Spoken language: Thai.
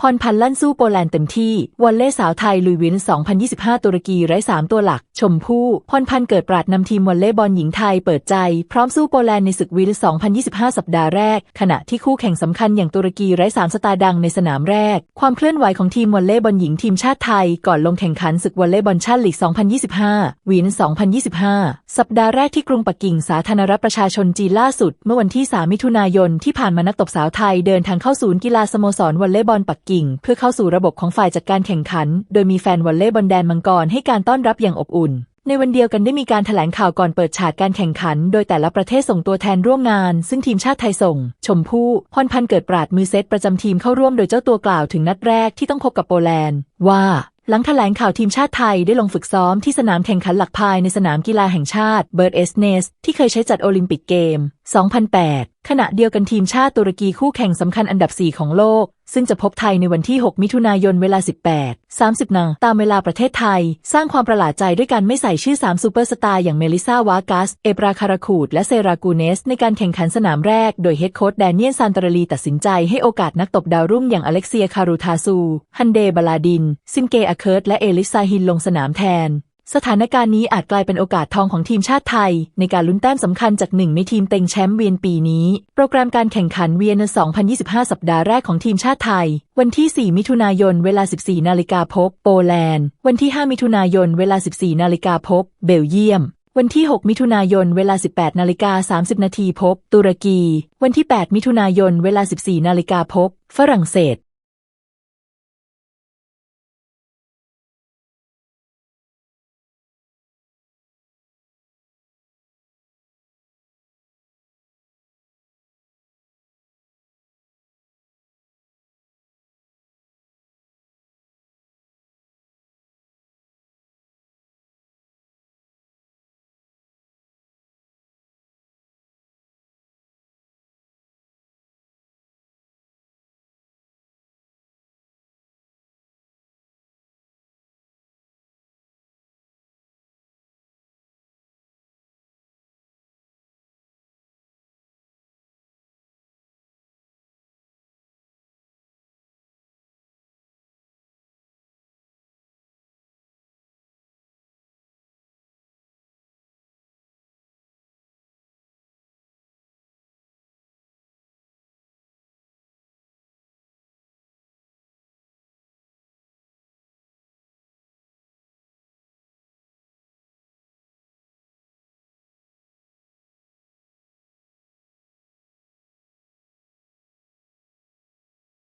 พรพันธ์ลั่นสู้โปแลนด์เต็มที่วอลเล่สาวไทยลุยวิน 2025 ตุรกีไร้3ตัวหลัก ชมพู่ พรพันธ์เกิดปราดนำทีมวอลเล่บอลหญิงไทยเปิดใจ พร้อมสู้โปแลนด์ในศึกวิน 2025 สัปดาห์แรก ขณะที่คู่แข่งสำคัญอย่างตุรกีไร้3สตาร์ดังในสนามแรก ความเคลื่อนไหวของทีมวอลเล่บอลหญิงทีมชาติไทย ก่อนลงแข่งขันศึกวอลเล่บอลชาติลีก 2025 วิน 2025 สัปดาห์แรกที่กรุงปักกิ่งสาธารณรัฐประชาชนจีนล่าสุด เมื่อวันที่ 3 มิถุนายนที่ผ่านมานักตบสาวไทยเดินทางเข้าศูนย์กีฬาสโมสรวอลเลย์บอลปักกิ่ง เพื่อเข้าสู่ระบบของฝ่ายจัดการแข่งขัน โดยมีแฟนวอลเลย์บอลแดนมังกรให้การต้อนรับอย่างอบอุ่น ในวันเดียวกันได้มีการแถลงข่าวก่อนเปิดฉากการแข่งขัน โดยแต่ละประเทศส่งตัวแทนร่วมงาน ซึ่งทีมชาติไทยส่ง ชมพู่พรพันธ์เกิดปราดมือเซตประจำทีมเข้าร่วมโดยเจ้าตัวกล่าวถึงนัดแรกที่ต้องพบกับโปแลนด์ว่า หลังแถลงข่าวทีมชาติไทยได้ลงฝึกซ้อมที่สนามแข่งขันหลักภายในสนามกีฬาแห่งชาติเบิร์ดเอสเนสที่เคยใช้จัดโอลิมปิกเกม 2008 ขณะเดียวกันทีมชาติตุรกีคู่แข่งสำคัญอันดับ 4 ของโลก ซึ่งจะพบไทยในวันที่ 6 มิถุนายนเวลา 18 30 นาตามเวลาประเทศไทย สร้างความประหลาดใจด้วยการไม่ใส่ชื่อ 3 ซูเปอร์สตาร์อย่างเมลิซาวากัส เอบราคาราคูด และเซรากูเนส ในการแข่งขันสนามแรก โดยเฮดโค้ชแดเนียลซานตารีตัดสินใจให้โอกาสนักตบดาวรุ่งอย่างอเล็กเซียคารูทาซู ฮันเดบาลาดิน ซิมเกอเคิร์ตและเอลิซาฮินลงสนามแทน สถานการณ์นี้อาจกลายเป็นโอกาสทองของทีมชาติไทย ในการลุ้นแต้มสำคัญจากหนึ่งในทีมเต็งแชมป์เวียนปีนี้ โปรแกรมการแข่งขันเวียน 2025 สัปดาห์แรกของทีมชาติไทย วันที่ 4 มิถุนายน เวลา 14 นาฬิกาพบโปแลนด์ วันที่ 5 มิถุนายน เวลา 14 นาฬิกาพบเบลเยียมวันที่ 6 มิถุนายน เวลา 18 นาฬิกา 30 นาทีพบ ตุรกี วันที่ 8 มิถุนายน เวลา 14 นาฬิกาพบ ฝรั่งเศส